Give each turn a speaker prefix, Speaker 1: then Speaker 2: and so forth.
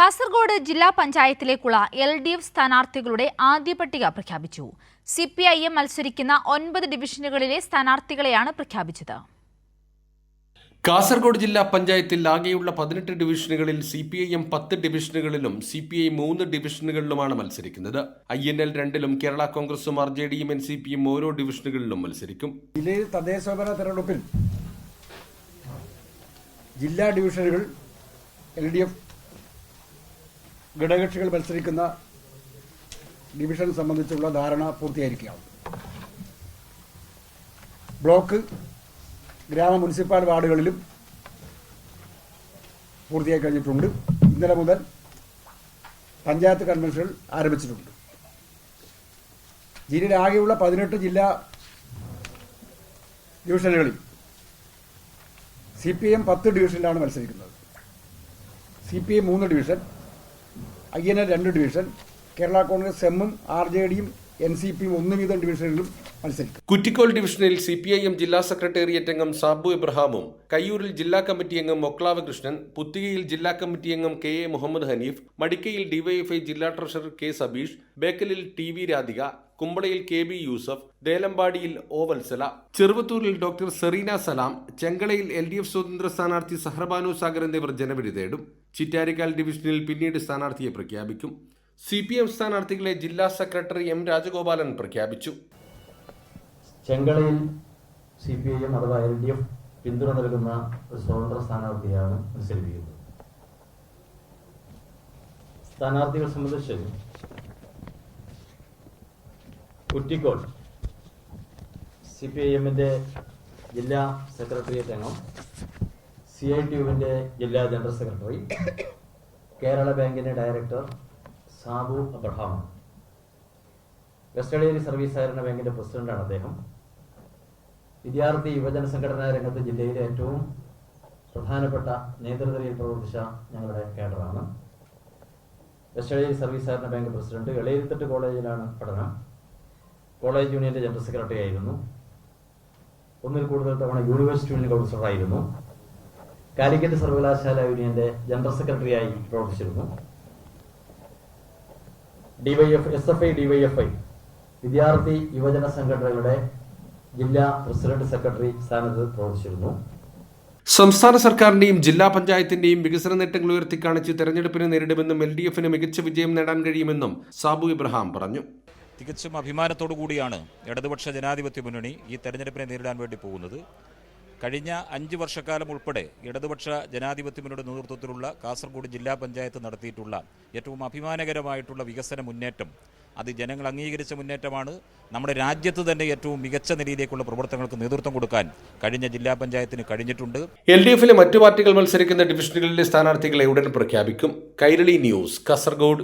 Speaker 1: കാസർഗോഡ് ജില്ലാ പഞ്ചായത്തിലേക്കുള്ള L D F സ്ഥാനാർത്ഥികളുടെ ആദ്യ പട്ടിക പ്രഖ്യാപിച്ചു. സി പി ഐ എം മത്സരിക്കുന്ന ഒൻപത് ഡിവിഷനുകളിലെ സ്ഥാനാർത്ഥികളെയാണ് പ്രഖ്യാപിച്ചത്.
Speaker 2: കാസർഗോഡ് ജില്ലാ പഞ്ചായത്തിൽ ആകെയുള്ള പതിനെട്ട് ഡിവിഷനുകളിൽ സി പി ഐ എം പത്ത് ഡിവിഷനുകളിലും സി പി ഐ മൂന്ന് ഡിവിഷനുകളിലുമാണ് മത്സരിക്കുന്നത്. ഐ എൻ എൽ രണ്ടിലും കേരള കോൺഗ്രസും ആർ ജെ ഡിയും എൻ സി പിയും ഓരോ ഡിവിഷനുകളിലും മത്സരിക്കും.
Speaker 3: ജില്ലയിൽ തദ്ദേശഭരണ തെരഞ്ഞെടുപ്പിൽ ജില്ലാ ഡിവിഷനുകൾ എൽ ഡി എഫ് ഘടകകക്ഷികൾ മത്സരിക്കുന്ന ഡിവിഷൻ സംബന്ധിച്ചുള്ള ധാരണ പൂർത്തിയായിരിക്കുകയാണ് ബ്ലോക്ക് ഗ്രാമ മുനിസിപ്പാൽ വാർഡുകളിലും പൂർത്തിയായി കഴിഞ്ഞിട്ടുണ്ട്. ഇന്നലെ മുതൽ പഞ്ചായത്ത് കൺവെൻഷനുകൾ ആരംഭിച്ചിട്ടുണ്ട്. ജില്ലയിൽ ആകെയുള്ള പതിനെട്ട് ജില്ലാ ഡിവിഷനുകളിൽ സി പി എം പത്ത് ഡിവിഷനിലാണ് മത്സരിക്കുന്നത്. സി പി എം മൂന്ന് ഡിവിഷൻ ഐ എൻ രണ്ട് ഡിവിഷൻ കേരള കോൺഗ്രസ് എമ്മും ആർ ജെ ഡിയും എൻ സി പിയും ഒന്ന് വീതം ഡിവിഷനുകളിലും മത്സരിക്കും.
Speaker 2: കുറ്റിക്കോൾ ഡിവിഷനിൽ സി പി ഐ എം ജില്ലാ സെക്രട്ടേറിയറ്റ് അംഗം സാബു ഇബ്രഹാമും കയ്യൂരിൽ ജില്ലാ കമ്മിറ്റി അംഗം മൊക്ലാവ് കൃഷ്ണൻ പുത്തികയിൽ ജില്ലാ കമ്മിറ്റി അംഗം കെ എ മുഹമ്മദ് ഹനീഫ് മടിക്കയിൽ ഡിവൈഎഫ്ഐ ജില്ലാ ട്രഷറർ കെ സബീഷ് ബേക്കലിൽ ടി വി രാധിക കുമ്പളയിൽ കെ ബി യൂസഫ് ദേലമ്പാടിയിൽ ഒ വത്സല ചെറുവത്തൂരിൽ ഡോക്ടർ സെറീന സലാം ചെങ്കളയിൽ എൽ ഡി എഫ് സ്വതന്ത്ര സ്ഥാനാർത്ഥി സഹർബാനു സാഗർ എന്നിവർ ജനവിധി തേടും. ചിറ്റാരിക്കാൽ ഡിവിഷനിൽ പിന്നീട് സ്ഥാനാർത്ഥിയെ പ്രഖ്യാപിക്കും. സി പി എം സ്ഥാനാർത്ഥികളെ ജില്ലാ സെക്രട്ടറി എം രാജഗോപാലൻ പ്രഖ്യാപിച്ചു.
Speaker 4: ചെങ്കളയിൽ സി പി ഐ എം അഥവാ എൽ ഡി എഫ് പിന്തുണ നൽകുന്ന ഒരു സ്വതന്ത്ര സ്ഥാനാർത്ഥിയാണ് മത്സരിപ്പിക്കുന്നത്. സ്ഥാനാർത്ഥികൾ സംബന്ധിച്ച് കുറ്റിക്കോൾ സി പി ഐ എമ്മിന്റെ ജില്ലാ സെക്രട്ടേറിയറ്റ് അംഗം സി ഐ ടി യുവിന്റെ ജില്ലാ ജനറൽ സെക്രട്ടറി. കേരള ബാങ്കിന്റെ ഡയറക്ടർ സാബു അബ്രഹാം. വെസ്റ്റേളിയറി സർവീസ് സഹകരണ ബാങ്കിന്റെ പ്രസിഡന്റാണ് അദ്ദേഹം. വിദ്യാർത്ഥി യുവജന സംഘടനാ രംഗത്ത് ജില്ലയിലെ ഏറ്റവും പ്രധാനപ്പെട്ട നേതൃനിരയിൽ പ്രവർത്തിച്ച ഞങ്ങളുടെ കേഡറാണ്. വെസ്റ്റേളിയറി സർവീസ് സഹകരണ ബാങ്ക് പ്രസിഡന്റ് എളിയിരുത്തിട്ട് കോളേജിലാണ് പഠനം. കോളേജ് യൂണിയന്റെ ജനറൽ സെക്രട്ടറി ആയിരുന്നു. ഒന്നിൽ കൂടുതൽ തവണ യൂണിവേഴ്സിറ്റി യൂണിയൻ കൗൺസിലറായിരുന്നു കാലിക്കറ്റ് സർവകലാശാല യൂണിയന്റെ ജനറൽ സെക്രട്ടറിയായി പ്രവർത്തിച്ചിരുന്നു. DYF S F I DYFI വിദ്യാർത്ഥി യുവജന സംഘടനകളുടെ ജില്ലാ പ്രസിഡന്റ് സെക്രട്ടറി സ്ഥാനത്ത് പ്രവർത്തിച്ചിരുന്നു.
Speaker 2: സംസ്ഥാന സർക്കാരിന്റെയും ജില്ലാ പഞ്ചായത്തിന്റെയും വികസന നേട്ടങ്ങൾ ഉയർത്തിക്കാണിച്ച് തെരഞ്ഞെടുപ്പിനെ നേരിടുമെന്നും എൽ ഡി എഫിന് മികച്ച വിജയം നേടാൻ കഴിയുമെന്നും സാബു ഇബ്രഹാം പറഞ്ഞു.
Speaker 5: തികച്ചും അഭിമാനത്തോടു കൂടിയാണ് ഇടതുപക്ഷ ജനാധിപത്യ മുന്നണി ഈ തെരഞ്ഞെടുപ്പിനെ നേരിടാൻ വേണ്ടി പോകുന്നത്. കഴിഞ്ഞ അഞ്ച് വർഷക്കാലം ഉൾപ്പെടെ ഇടതുപക്ഷ ജനാധിപത്യ മുന്നണിയുടെ നേതൃത്വത്തിലുള്ള കാസർഗോഡ് ജില്ലാ പഞ്ചായത്ത് നടത്തിയിട്ടുള്ള ഏറ്റവും അഭിമാനകരമായിട്ടുള്ള വികസന മുന്നേറ്റം അത് ജനങ്ങൾ അംഗീകരിച്ച മുന്നേറ്റമാണ്. നമ്മുടെ രാജ്യത്ത് തന്നെ ഏറ്റവും മികച്ച നിലയിലേക്കുള്ള പ്രവർത്തനങ്ങൾക്ക് നേതൃത്വം കൊടുക്കാൻ കഴിഞ്ഞ ജില്ലാ പഞ്ചായത്തിന് കഴിഞ്ഞിട്ടുണ്ട്.
Speaker 2: എൽ ഡി എഫിലെ മറ്റു പാർട്ടികൾ മത്സരിക്കുന്ന ഡിവിഷനുകളിലെ സ്ഥാനാർത്ഥികളെ ഉടൻ പ്രഖ്യാപിക്കും. കൈരളി ന്യൂസ് കാസർഗോഡ്.